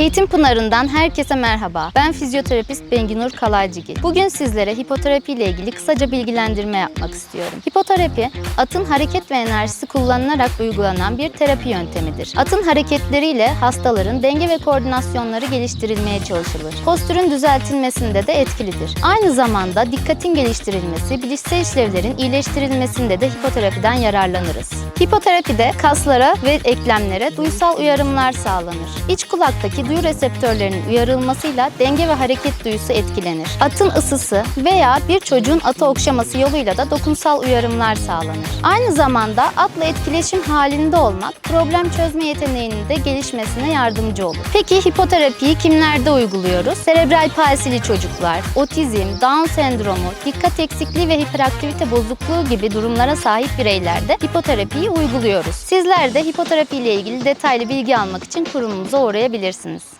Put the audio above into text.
Eğitim Pınarı'ndan herkese merhaba. Ben fizyoterapist Benginur Kalaycıgil. Bugün sizlere hipoterapi ile ilgili kısaca bilgilendirme yapmak istiyorum. Hipoterapi, atın hareket ve enerjisi kullanılarak uygulanan bir terapi yöntemidir. Atın hareketleriyle hastaların denge ve koordinasyonları geliştirilmeye çalışılır. Postürün düzeltilmesinde de etkilidir. Aynı zamanda dikkatin geliştirilmesi, bilişsel işlevlerin iyileştirilmesinde de hipoterapiden yararlanırız. Hipoterapide kaslara ve eklemlere duysal uyarımlar sağlanır. İç kulaktaki duyu reseptörlerinin uyarılmasıyla denge ve hareket duyusu etkilenir. Atın ısısı veya bir çocuğun atı okşaması yoluyla da dokunsal uyarımlar sağlanır. Aynı zamanda atla etkileşim halinde olmak problem çözme yeteneğinin de gelişmesine yardımcı olur. Peki hipoterapiyi kimlerde uyguluyoruz? Serebral palsili çocuklar, otizm, Down sendromu, dikkat eksikliği ve hiperaktivite bozukluğu gibi durumlara sahip bireylerde hipoterapiyi uyguluyoruz. Sizler de hipoterapi ile ilgili detaylı bilgi almak için kurumumuza uğrayabilirsiniz. business.